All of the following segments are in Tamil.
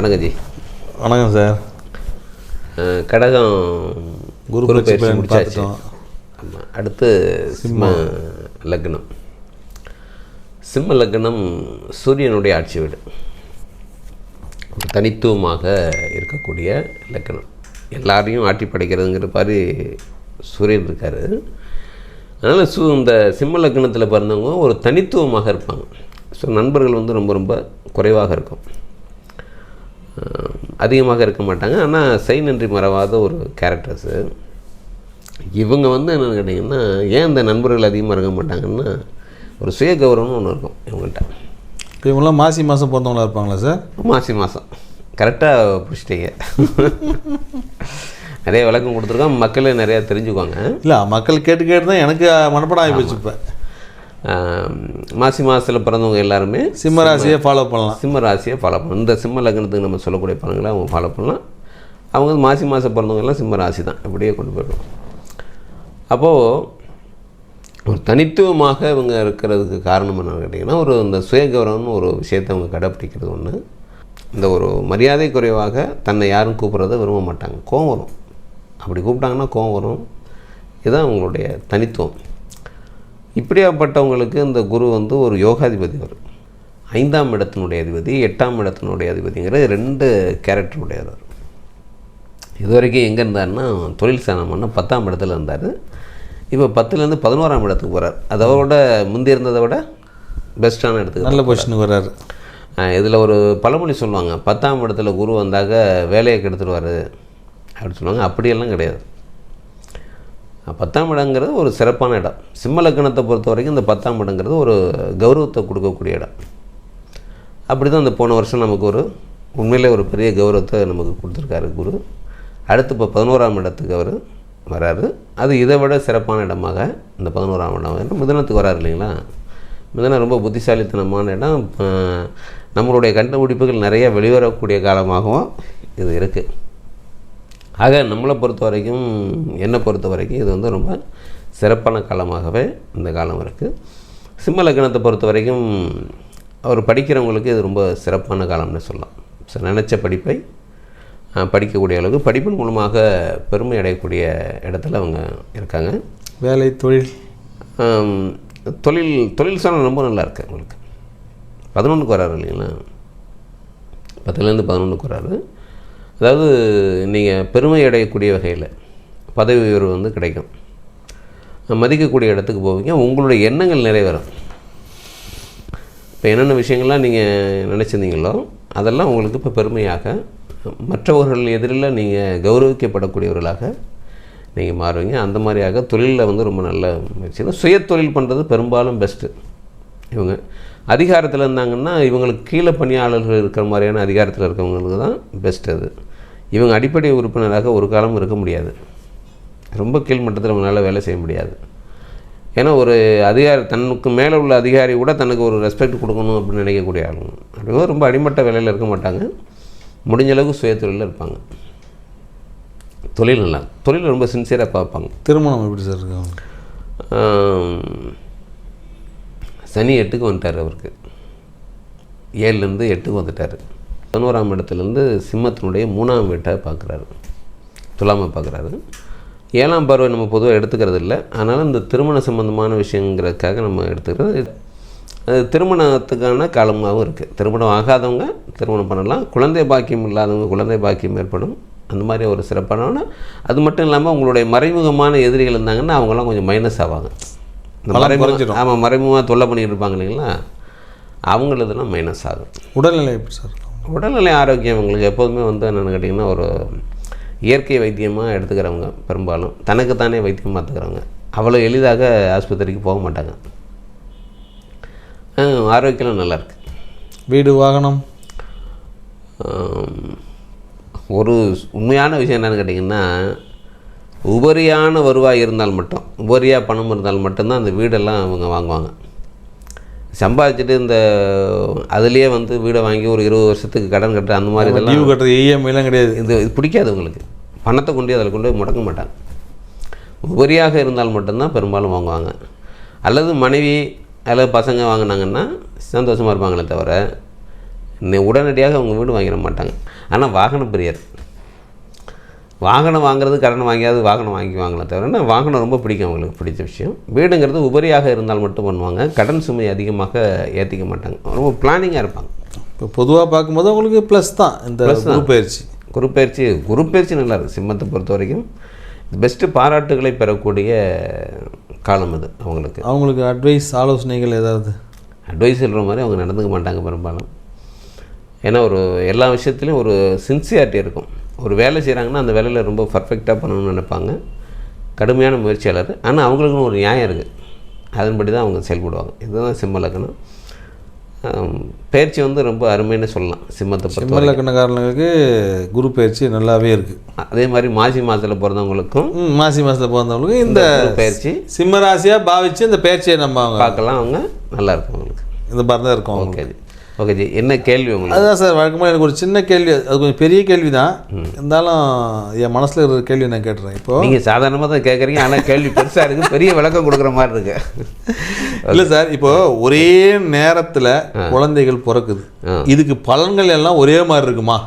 வணக்கம் ஜி. வணக்கம் சார். கடகம் குரு குரு பயிற்சி முடிச்சாச்சு. ஆமாம் அடுத்து சிம்ம லக்னம். சிம்ம லக்னம் சூரியனுடைய ஆட்சி வீடு. தனித்துவமாக இருக்கக்கூடிய லக்னம். எல்லாரையும் ஆட்டி படைக்கிறதுங்கிற மாதிரி சூரியன் இருக்கார். அதனால் சு இந்த சிம்ம லக்னத்தில் பிறந்தவங்க ஒரு தனித்துவமாக இருப்பாங்க. ஸோ நண்பர்கள் வந்து ரொம்ப ரொம்ப குறைவாக இருக்கும். அதிகமாக இருக்க மாட்டாங்க. ஆனால் செய் நன்றி மறவாத ஒரு கேரக்டர்ஸு இவங்க வந்து என்னென்னு கேட்டிங்கன்னா ஏன் இந்த நண்பர்கள் அதிகமாக இருக்க மாட்டாங்கன்னா ஒரு சுய கௌரவம்னு ஒன்று இருக்கும் இவங்கள்ட்ட. இவங்களாம் மாசி மாதம் பிறந்தவங்களா இருப்பாங்களா சார் மாசி மாதம் கரெக்டாக பிடிச்சிட்டீங்க. நிறைய விளக்கம் கொடுத்துருக்கோம். மக்களே நிறையா தெரிஞ்சுக்குவாங்க இல்லை மக்கள் கேட்டு கேட்டு தான் எனக்கு மனப்படம் ஆகி போச்சு இப்போ. மாசி மாதத்தில் பிறந்தவங்க எல்லாருமே சிம்ம ராசியை ஃபாலோ பண்ணலாம். சிம்ம ராசியை ஃபாலோ பண்ணணும் இந்த சிம்ம லக்னத்துக்கு நம்ம சொல்லக்கூடிய பலன்களை அவங்க ஃபாலோ பண்ணலாம். அவங்க வந்து மாசி மாதம் பிறந்தவங்க எல்லாம் சிம்ம ராசி தான். இப்படியே கொண்டு போயிடுவோம். அப்போது ஒரு தனித்துவமாக இவங்க இருக்கிறதுக்கு காரணம் என்னன்னு கேட்டிங்கன்னா ஒரு இந்த சுயகௌரவம்னு ஒரு விஷயத்தை அவங்க கடைப்பிடிக்கிறது ஒன்று இந்த ஒரு மரியாதை குறைவாக தன்னை யாரும் கூப்பிட்றத விரும்ப மாட்டாங்க. கோவம் வரும். அப்படி கூப்பிட்டாங்கன்னா கோவம் வரும். இதுதான் அவங்களுடைய தனித்துவம். இப்படியாப்பட்டவங்களுக்கு இந்த குரு வந்து ஒரு யோகாதிபதி வரும் ஐந்தாம் இடத்தினுடைய அதிபதி எட்டாம் இடத்தினுடைய அதிபதிங்கிற ரெண்டு கேரக்டர் உடையவர் இது வரைக்கும் எங்கே இருந்தாருன்னா தொழில் ஸ்தானம்னா பத்தாம் இடத்துல இருந்தார். இப்போ பத்துலேருந்து பதினோராம் இடத்துக்கு போகிறார் அதோட முந்தி இருந்ததை விட பெஸ்ட்டான இடத்துக்கு நல்ல பொசிஷனுக்கு வர்றாரு. இதில் ஒரு பழமொழி சொல்லுவாங்க பத்தாம் இடத்துல குரு வந்தாக வேலையை கெடுத்துருவார் அப்படின்னு சொல்லுவாங்க. அப்படியெல்லாம் கிடையாது. பத்தாம் இடங்கிறது ஒரு சிறப்பான இடம். சிம்ம லக்கணத்தை பொறுத்த வரைக்கும் இந்த பத்தாம் இடங்கிறது ஒரு கௌரவத்தை கொடுக்கக்கூடிய இடம். அப்படி தான் அந்த போன வருஷம் நமக்கு ஒரு உண்மையிலே ஒரு பெரிய கௌரவத்தை நமக்கு கொடுத்துருக்காரு குரு. அடுத்து இப்போ பதினோராம் இடத்துக்கு அவர் வராரு. அது இதை விட சிறப்பான இடமாக இந்த பதினோராம் இடம். மிதனத்துக்கு வராரு இல்லைங்களா? மிதனம் ரொம்ப புத்திசாலித்தனமான இடம். இப்போ நம்மளுடைய கண்டுபிடிப்புகள் நிறைய வெளிவரக்கூடிய காலமாகவும் இது இருக்குது ஆக நம்மளை பொறுத்த வரைக்கும் என்னை பொறுத்த வரைக்கும் இது வந்து ரொம்ப சிறப்பான காலமாகவே இந்த காலம் இருக்குது சிம்ம லக்னத்தை பொறுத்த வரைக்கும் அவர் படிக்கிறவங்களுக்கு இது ரொம்ப சிறப்பான காலம்னு சொல்லலாம். ஸோ நினச்ச படிப்பை படிக்கக்கூடிய அளவுக்கு படிப்பின் மூலமாக பெருமை அடையக்கூடிய இடத்துல அவங்க இருக்காங்க. வேலை தொழில்? தொழில் தொழில் சாணம் ரொம்ப நல்லா இருக்கு உங்களுக்கு பதினொன்றுக்கு வராரு இல்லைங்களா? பத்துலேருந்து பதினொன்றுக்கு வராரு. அதாவது நீங்கள் பெருமை அடையக்கூடிய வகையில் பதவி உயர்வு வந்து கிடைக்கும். மதிக்கக்கூடிய இடத்துக்கு போவீங்க. உங்களுடைய எண்ணங்கள் நிறைவேறும். இப்போ என்னென்ன விஷயங்கள்லாம் நீங்கள் நினச்சிருந்தீங்களோ அதெல்லாம் உங்களுக்கு இப்போ பெருமையாக மற்றவர்கள் எதிரில் நீங்கள் கௌரவிக்கப்படக்கூடியவர்களாக நீங்கள் மாறுவீங்க. அந்த மாதிரியாக தொழிலில் வந்து ரொம்ப நல்ல முயற்சி சுய தொழில் பண்ணுறது பெரும்பாலும் பெஸ்ட்டு இவங்க அதிகாரத்தில் இருந்தாங்கன்னா இவங்களுக்கு கீழே பணியாளர்கள் இருக்கிற மாதிரியான அதிகாரத்தில் இருக்கிறவங்களுக்கு தான் பெஸ்ட் அது. இவங்க அடிப்படை உறுப்பினராக ஒரு காலம் இருக்க முடியாது. ரொம்ப கீழ்மட்டத்தில் அவங்களால வேலை செய்ய முடியாது. ஏன்னா ஒரு அதிகாரி தனக்கு மேலே உள்ள அதிகாரி கூட தனக்கு ஒரு ரெஸ்பெக்ட் கொடுக்கணும் அப்படின்னு நினைக்கக்கூடிய ஆளுங்க. அப்படிங்கும்போது ரொம்ப அடிமட்ட வேலையில் இருக்க மாட்டாங்க. முடிஞ்ச அளவுக்கு சுய தொழிலில் இருப்பாங்க. தொழில் நல்லா தொழில் ரொம்ப சின்சியராக பார்ப்பாங்க. திருமணம் எப்படி சார் இருக்கும் ஆம், சனி எட்டுக்கு வந்துட்டார் அவருக்கு. ஏழுலேருந்து எட்டுக்கு வந்துட்டார். பதினோராம் இடத்துலேருந்து சிம்மத்தினுடைய மூணாம் வீட்டை பார்க்குறாரு. துலாமை பார்க்குறாரு. ஏழாம் பார்வை நம்ம பொதுவாக எடுத்துக்கிறது இல்லை அதனால் இந்த திருமண சம்பந்தமான விஷயங்கிறதுக்காக நம்ம எடுத்துக்கிறது அது திருமணத்துக்கான காலமாகவும் இருக்குது திருமணம் ஆகாதவங்க திருமணம் பண்ணலாம். குழந்தை பாக்கியம் இல்லாதவங்க குழந்தை பாக்கியம் ஏற்படும். அந்த மாதிரி ஒரு சிறப்பான அது மட்டும் இல்லாமல் உங்களுடைய மறைமுகமான எதிரிகள் இருந்தாங்கன்னா அவங்களாம் கொஞ்சம் மைனஸ் ஆவாங்க. இந்த. ஆமாம் மறைமுகமாக தொல்லை பண்ணிட்டு இருப்பாங்க இல்லைங்களா? அவங்களதெல்லாம் மைனஸ் ஆகும். உடல்நிலை எப்படி சார்? உடல்நிலை ஆரோக்கியம் உங்களுக்கு எப்போதுமே வந்து என்னென்னு கேட்டிங்கன்னா ஒரு இயற்கை வைத்தியமாக எடுத்துக்கிறவங்க பெரும்பாலும். தனக்குத்தானே வைத்தியம் பார்த்துக்கிறவங்க. அவ்வளோ எளிதாக ஆஸ்பத்திரிக்கு போக மாட்டாங்க. ஆரோக்கியம் நல்லா இருக்கு. வீடு வாகனம்? ஒரு உண்மையான விஷயம் என்னென்னு கேட்டிங்கன்னா உபரியான வருவாய் இருந்தால் மட்டும் உபரியாக பணம் இருந்தால் மட்டும்தான் அந்த வீடெல்லாம் அவங்க வாங்குவாங்க. சம்பாதிச்சுட்டு இந்த அதுலேயே வந்து வீடை வாங்கி ஒரு இருபது வருஷத்துக்கு கடன் கட்டுற அந்த மாதிரி இதெல்லாம் டியூ கட்டுறது இஎம்ஐலாம் கிடையாது. இது இது பிடிக்காது உங்களுக்கு. பணத்தை கொண்டு அதில் கொண்டு போய் முடக்க மாட்டாங்க. உபரியாக இருந்தால் மட்டும்தான் பெரும்பாலும் வாங்குவாங்க. அல்லது மனைவி அல்லது பசங்க வாங்கினாங்கன்னா சந்தோஷமாக இருப்பாங்களே தவிர உடனடியாக அவங்க வீடு வாங்கிட மாட்டாங்க. ஆனால் வாகனம் பிரியர். வாகனம் வாங்குறது கடன் வாங்கியாவது வாகனம் வாங்கி வாங்கலாம் தவிர வாகனம் ரொம்ப பிடிக்கும் அவங்களுக்கு பிடிச்ச விஷயம். வீடுங்கிறது உபரியாக இருந்தால் மட்டும் பண்ணுவாங்க. கடன் சுமை அதிகமாக ஏற்றிக்க மாட்டாங்க. ரொம்ப பிளானிங்காக இருப்பாங்க. இப்போ பொதுவாக பார்க்கும்போது உங்களுக்கு ப்ளஸ் தான். இந்த குரு பயிற்சி குரு பயிற்சி குரு பயிற்சி நல்லா இருக்குது சிம்மத்தை பொறுத்த வரைக்கும். பெஸ்ட்டு பாராட்டுகளை பெறக்கூடிய காலம் இது அவங்களுக்கு. அவங்களுக்கு அட்வைஸ் ஆலோசனைகள் ஏதாவது? அட்வைஸ் சொல்கிற மாதிரி அவங்க நடந்துக்க மாட்டாங்க பெரும்பாலும். ஏன்னா ஒரு எல்லா விஷயத்துலையும் ஒரு சின்சியாரிட்டி இருக்கும். ஒரு வேலை செய்கிறாங்கன்னா அந்த வேலையில் ரொம்ப பர்ஃபெக்டாக பண்ணணும்னு நினைப்பாங்க. கடுமையான முயற்சியாளர். ஆனால் அவங்களுக்குன்னு ஒரு நியாயம் இருக்குது அதன்படி தான் அவங்க செயல்படுவாங்க. இதுதான் சிம்ம லக்னம். பயிற்சி வந்து ரொம்ப அருமைன்னு சொல்லலாம். சிம்மத்தை சிம்ம லக்கணக்காரங்களுக்கு குரு பயிற்சி நல்லாவே இருக்குது அதே மாதிரி மாசி மாதத்தில் பிறந்தவங்களுக்கும் மாசி மாதத்தில் பிறந்தவங்களுக்கு இந்த பயிற்சி சிம்ம ராசியாக பாவிச்சு இந்த பயிற்சியை நம்ம அவங்க பார்க்கலாம் அவங்க. நல்லா இருக்கும் அவங்களுக்கு. இந்த மாதிரி தான் இருக்கும் ஓகே ஓகே ஜி என்ன கேள்வி உங்களுக்கு? அதுதான் சார் வழக்கமாக எனக்கு ஒரு சின்ன கேள்வி அது கொஞ்சம் பெரிய கேள்வி தான் இருந்தாலும் என் மனசில் இருக்கிற கேள்வி நான் கேட்டுறேன். இப்போ நீங்கள் சாதாரணமாக தான் கேட்குறீங்க ஆனால் கேள்வி பெருசாக இருக்குது பெரிய விளக்கம் கொடுக்குற மாதிரி இருக்கு. இல்லை சார் இப்போ ஒரே நேரத்தில் குழந்தைகள் பிறக்குது. இதுக்கு பலன்கள் எல்லாம் ஒரே மாதிரி இருக்குமா?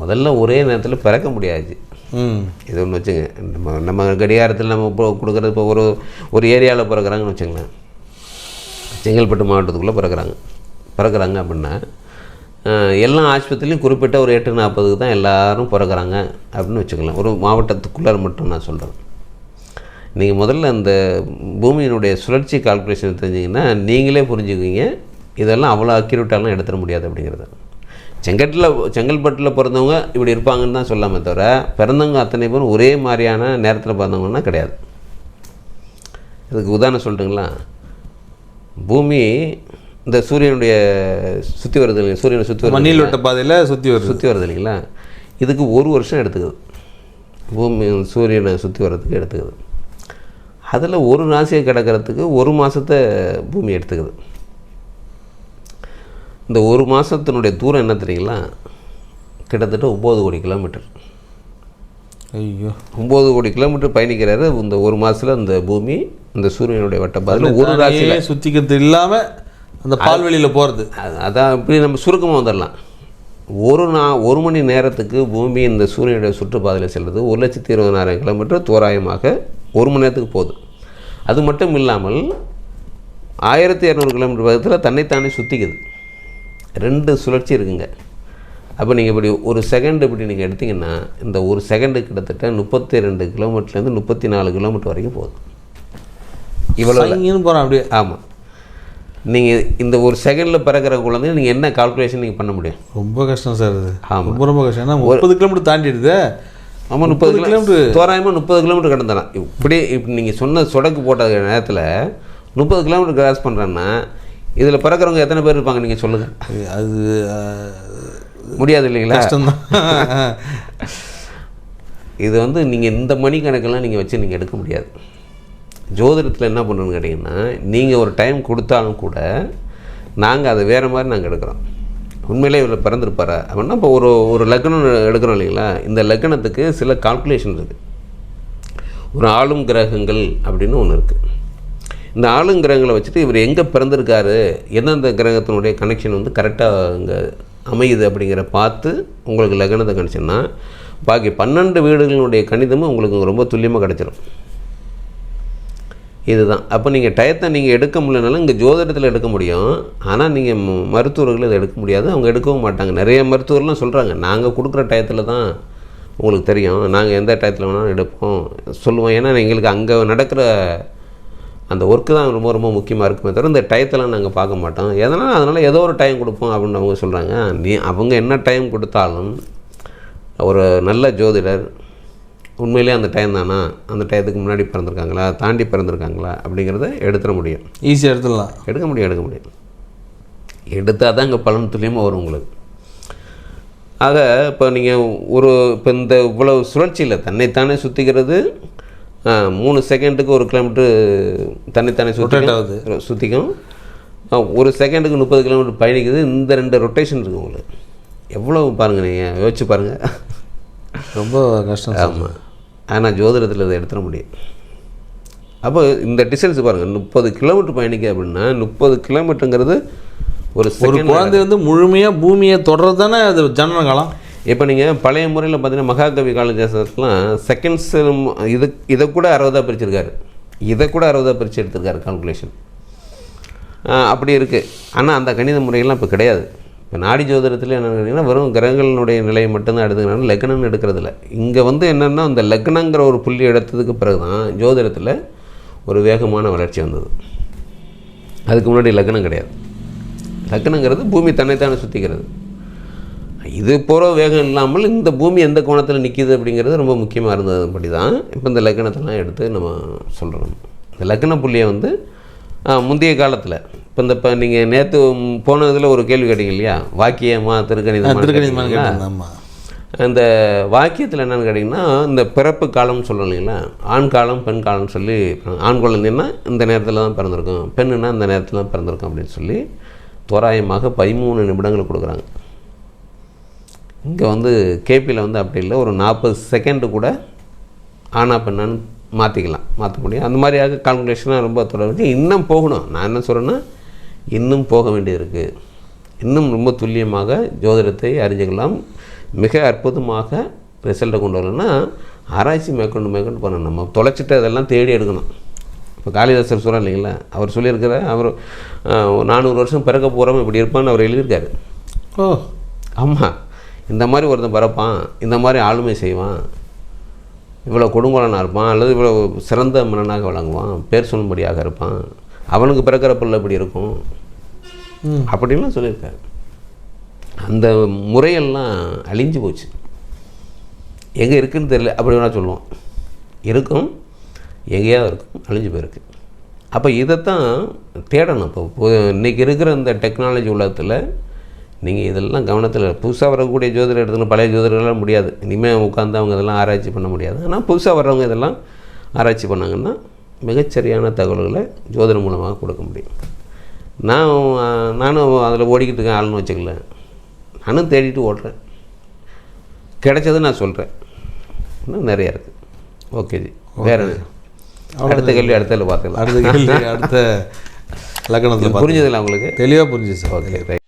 முதல்ல ஒரே நேரத்தில் பிறக்க முடியாது. ம். இது ஒன்று வச்சுங்க நம்ம நம்ம கடிகாரத்தில் நம்ம இப்போ கொடுக்குறது இப்போ ஒரு ஒரு ஏரியாவில் பிறக்கிறாங்கன்னு வச்சுங்களேன். செங்கல்பட்டு மாவட்டத்துக்குள்ளே பிறக்கிறாங்க. பிறக்கிறாங்க அப்படின்னா எல்லா ஆஸ்பத்திரிலையும் குறிப்பிட்ட ஒரு எட்டு நாற்பதுக்கு தான் எல்லாரும் பிறக்கிறாங்க அப்படின்னு வச்சுக்கலாம் ஒரு மாவட்டத்துக்குள்ளே மட்டும் நான் சொல்கிறேன் நீங்கள் முதல்ல அந்த பூமியினுடைய சுழற்சி கால்குலேஷன் தெரிஞ்சிங்கன்னா நீங்களே புரிஞ்சுக்குவீங்க இதெல்லாம் அவ்வளோ அக்யூரேட்டாலாம் எடுத்துட முடியாது அப்படிங்கிறது. செங்கட்டில் செங்கல்பட்டில் பிறந்தவங்க இப்படி இருப்பாங்கன்னு தான் சொல்லாமே தவிர பிறந்தவங்க அத்தனை பேரும் ஒரே மாதிரியான நேரத்தில் பிறந்தவங்கன்னா கிடையாது. இதுக்கு உதாரணம் சொல்லட்டுங்களா? பூமி இந்த சூரியனுடைய சுற்றி வருது இல்லைங்க சூரியனை சுற்றி வருது மண்ணில் விட்ட பாதையில் சுற்றி வருது. சுற்றி வருது இல்லைங்களா? இதுக்கு ஒரு வருஷம் எடுத்துக்குது. பூமி சூரியனை சுற்றி வர்றதுக்கு எடுத்துக்குது. அதில் ஒரு ராசியை கிடக்கிறதுக்கு ஒரு மாதத்தை பூமி எடுத்துக்குது. இந்த ஒரு மாதத்தினுடைய தூரம் என்ன தெரியுங்களா? கிட்டத்தட்ட ஒம்பது கோடி கிலோமீட்டர். ஐயோ. ஒம்பது கோடி கிலோமீட்டர் பயணிக்கிறாரு. இந்த ஒரு மாதத்தில் இந்த பூமி இந்த சூரியனுடைய வட்டப்பாதையில் ஒரு ராசியில் தானே சுத்திக்கிறது இல்லாமல் அந்த பால்வெளியில் போகிறது அது- அதான் இப்படி நம்ம சுருக்கமாக வந்துடலாம் ஒரு நா ஒரு மணி நேரத்துக்கு பூமி இந்த சூரியனுடைய சுற்றுப்பாதையில் செல்வது ஒரு லட்சத்தி இருபதாயிரம் கிலோமீட்டர் தோராயமாக ஒரு மணி நேரத்துக்கு போகுது அது மட்டும் இல்லாமல் ஆயிரத்தி இரநூறு கிலோமீட்டர் வேகத்தில் தன்னைத்தானே சுற்றிக்குது ரெண்டு சுழற்சி இருக்குங்க. அப்போ நீங்கள் இப்படி ஒரு செகண்ட் இப்படி நீங்கள் எடுத்தீங்கன்னா இந்த ஒரு செகண்டு கிட்டத்தட்ட முப்பத்தி ரெண்டு கிலோமீட்டர்லேருந்து முப்பத்தி நாலு கிலோமீட்டர் வரைக்கும் போகுது இவ்வளோ போகிறோம் அப்படியே. ஆமாம் நீங்கள் இந்த ஒரு செகண்டில் பிறக்கிற குழந்தை நீங்கள் என்ன கால்குலேஷன் நீங்கள் பண்ண முடியும்? ரொம்ப கஷ்டம் சார் இது. ஆமா. ரொம்ப ரொம்ப கஷ்டம். ஏன்னா முப்பது கிலோமீட்டர் தாண்டிடுது. ஆமாம் முப்பது கிலோமீட்டர் தோராயமாக முப்பது கிலோமீட்டர் கடந்தலாம் இப்படி இப்படி நீங்கள் சொன்ன சொடக்கு போட்ட நேரத்தில் முப்பது கிலோமீட்டர் கிராஸ் பண்ணுறேன்னா இதில் பிறக்கிறவங்க எத்தனை பேர் இருப்பாங்க நீங்கள் சொல்லுங்கள் அது முடியாது இல்லைங்களா? கஷ்டம்தான் இது வந்து நீங்கள் இந்த மணி கணக்கெல்லாம் நீங்கள் வச்சு நீங்கள் எடுக்க முடியாது. ஜோதிடத்தில் என்ன பண்ணுறோன்னு கேட்டிங்கன்னா நீங்கள் ஒரு டைம் கொடுத்தாலும் கூட நாங்கள் அதை வேறு மாதிரி நாங்கள் எடுக்கிறோம். உண்மையிலே இவர் பிறந்திருப்பாரா. அப்படின்னா இப்போ ஒரு ஒரு லக்னம் எடுக்கிறோம் இல்லைங்களா? இந்த லக்னத்துக்கு சில கால்குலேஷன் இருக்குது ஒரு ஆளும் கிரகங்கள் அப்படின்னு ஒன்று இருக்குது இந்த ஆளும் கிரகங்களை வச்சுட்டு இவர் எங்கே பிறந்திருக்காரு? எந்தெந்த கிரகத்தினுடைய கனெக்ஷன் வந்து கரெக்டாக இங்கே அமையுது அப்படிங்கிற பார்த்து உங்களுக்கு லக்னத்தை கணிச்சோன்னா பாக்கி பன்னெண்டு வீடுகளினுடைய கணிதமும் உங்களுக்கு ரொம்ப துல்லியமாக கிடச்சிரும். இதுதான். அப்போ நீங்கள் டயத்தை நீங்கள் எடுக்க முடியலனாலும் இங்கே ஜோதிடத்தில் எடுக்க முடியும். ஆனால் நீங்கள் மருத்துவர்கள் இதை எடுக்க முடியாது. அவங்க எடுக்கவும் மாட்டாங்க. நிறைய மருத்துவர்லாம் சொல்கிறாங்க நாங்கள் கொடுக்குற டயத்தில் தான் உங்களுக்கு தெரியும். நாங்கள் எந்த டயத்தில் வேணாலும் எடுப்போம். சொல்லுவோம். ஏன்னா எங்களுக்கு அங்கே நடக்கிற அந்த ஒர்க்கு தான் ரொம்ப ரொம்ப முக்கியமாக இருக்குமே தவிர இந்த டயத்தெல்லாம் நாங்கள் பார்க்க மாட்டோம். எதனால்? அதனால் ஏதோ ஒரு டைம் கொடுப்போம் அப்படின்னு அவங்க சொல்கிறாங்க நீ அவங்க என்ன டைம் கொடுத்தாலும் ஒரு நல்ல ஜோதிடர் உண்மையிலே அந்த டைம் தானா? அந்த டயத்துக்கு முன்னாடி பிறந்திருக்காங்களா? தாண்டி பிறந்திருக்காங்களா? அப்படிங்கிறத எடுத்துட முடியும். ஈஸியாக எடுத்துடலாம். எடுக்க முடியும் எடுக்க முடியும். எடுத்தால் தான் இங்கே பலன் துல்லியமாக வரும் உங்களுக்கு. ஆக இப்போ நீங்கள் ஒரு இப்போ இந்த இவ்வளவு சுழற்சியில் தன்னைத்தானே சுற்றிக்கிறது மூணு செகண்டுக்கு ஒரு கிலோமீட்ரு தன்னைத்தானே. சுற்றிக்கும் சுற்றிக்கும் ஒரு செகண்டுக்கு முப்பது கிலோமீட்டர் பயணிக்குது. இந்த ரெண்டு ரொட்டேஷன் இருக்குது உங்களுக்கு. எவ்வளோ பாருங்கள் நீங்கள் யோசிச்சு பாருங்கள் ரொம்ப கஷ்டம் ஆமாம் ஆனால் ஜோதிடத்தில் இதை எடுத்துட முடியும். அப்போ இந்த டிஸ்டன்ஸ் பாருங்கள் முப்பது கிலோமீட்டர் பயணிக்க அப்படின்னா முப்பது கிலோமீட்டருங்கிறது ஒரு ஒரு குழந்தை வந்து முழுமையாக பூமியை தொடர்றது தானே அது ஜனன காலம்? இப்போ நீங்கள் பழைய முறையில் பார்த்தீங்கன்னா மகாகவி காலேஜஸ்லாம் செகண்ட்ஸ் இது இதை கூட அறுபதாக பிரிச்சிருக்காரு. இதை கூட அறுபதாக பிரித்து எடுத்திருக்காரு கால்குலேஷன் அப்படி இருக்குது ஆனால் அந்த கணித முறையெல்லாம் இப்போ கிடையாது. இப்போ நாடி ஜோதிடத்தில் என்ன கேட்டிங்கன்னா வெறும் கிரகங்களுடைய நிலையை மட்டும்தான் எடுத்துக்கிறாங்க லக்னம்னு எடுக்கிறதில்ல. இங்கே வந்து என்னென்னா அந்த லக்னங்கிற ஒரு புள்ளி எடுத்ததுக்கு பிறகு தான் ஜோதிடத்தில் ஒரு வேகமான வளர்ச்சி வந்தது. அதுக்கு முன்னாடி லக்னம் கிடையாது. லக்னங்கிறது பூமி தன்னைத்தானே சுற்றிக்கிறது இது போகிற வேகம் இல்லாமல் இந்த பூமி எந்த கோணத்தில் நிற்கிது அப்படிங்கிறது ரொம்ப முக்கியமாக இருந்ததுபடி தான் இப்போ இந்த லக்னத்தெல்லாம் எடுத்து நம்ம சொல்கிறோம் இந்த லக்ன புள்ளியை வந்து முந்தைய காலத்தில். இப்போ இந்த இப்போ நீங்கள் நேற்று போன இதில் ஒரு கேள்வி கேட்டீங்க இல்லையா? வாக்கியமா திருக்கணிதமா ஆமாம் அந்த வாக்கியத்தில் என்னென்னு கேட்டிங்கன்னா இந்த பிறப்பு காலம்னு சொல்கிறோம் இல்லைங்களா? ஆண் காலம் பெண் காலம்னு சொல்லி ஆண் குழந்தைன்னா இந்த நேரத்தில் தான் பிறந்திருக்கும். பெண்ணுன்னா இந்த நேரத்தில் தான் பிறந்திருக்கும் அப்படின்னு சொல்லி தோராயமாக பதிமூணு நிமிடங்கள் கொடுக்குறாங்க. இங்கே வந்து கேபியில் வந்து அப்படி இல்லை. ஒரு நாற்பது செகண்டு கூட ஆனா பெண்ணான்னு மாற்றிக்கலாம் மாற்ற முடியும். அந்த மாதிரியாக கால்குலேஷனாக ரொம்ப தொடர்ந்து இன்னும் போகணும். நான் என்ன சொல்கிறேன்னா இன்னும் போக வேண்டியது இருக்குது இன்னும் ரொம்ப துல்லியமாக ஜோதிடத்தை அறிஞ்சுக்கலாம். மிக அற்புதமாக ரிசல்ட்டை கொண்டு வரணும்னா ஆராய்ச்சி மேற்கொண்டு மேற்கொண்டு பண்ணணும். நம்ம தொலைச்சிட்டு அதெல்லாம் தேடி எடுக்கணும். இப்போ காளிதாசர் சொல்கிறேன் இல்லைங்களா? அவர் சொல்லியிருக்கிற அவர் நானூறு வருஷம் பிறக்க போகிறவன் இப்படி இருப்பான்னு அவர் எழுதியிருக்காரு. ஓ. ஆமாம் இந்த மாதிரி ஒருத்தன் பிறப்பான் இந்த மாதிரி ஆளுமை செய்வான். இவ்வளோ கொடுங்கோலனாக இருப்பான் அல்லது இவ்வளோ சிறந்த மன்னனாக விளங்குவான் பேர் சொல்லும்படியாக இருப்பான் அவனுக்கு பிறக்கிற பிள்ளை இப்படி இருக்கும்? அப்படின்லாம் சொல்லியிருக்காரு. அந்த முறையெல்லாம் அழிஞ்சு போச்சு. எங்கே இருக்குன்னு தெரியல அப்படி வேணால் சொல்லுவோம். இருக்கும் எங்கேயாவது இருக்கும் அழிஞ்சு போயிருக்கு. அப்போ இதைத்தான் தேடணும். இப்போ இன்னைக்கு இருக்கிற இந்த டெக்னாலஜி உலகத்தில் நீங்கள் இதெல்லாம் கவனத்தில் புதுசாக வரக்கூடிய ஜோதிடர் இடத்துல பழைய ஜோதிடர்கள்லாம் முடியாது. இனிமேல் உட்காந்து அவங்க இதெல்லாம் ஆராய்ச்சி பண்ண முடியாது. ஆனால் புதுசாக வர்றவங்க இதெல்லாம் ஆராய்ச்சி பண்ணாங்கன்னா மிகச்சரியான தகவல்களை ஜோதிடம் மூலமாக கொடுக்க முடியும். நான் நானும் அதில் ஓடிக்கிட்டு இருக்கேன். ஆள்னு வச்சுக்கல நானும் தேடிட்டு ஓடுறேன். கிடைச்சது நான் சொல்கிறேன் இன்னும் நிறையா இருக்குது ஓகே ஜி. வேறு அடுத்த கேள்வி அடுத்த பார்த்துக்கலாம் அடுத்த கேள்வி அடுத்த லக்கணத்தில் புரிஞ்சதில்ல உங்களுக்கு? தெளிவாக புரிஞ்சு சார். Okay right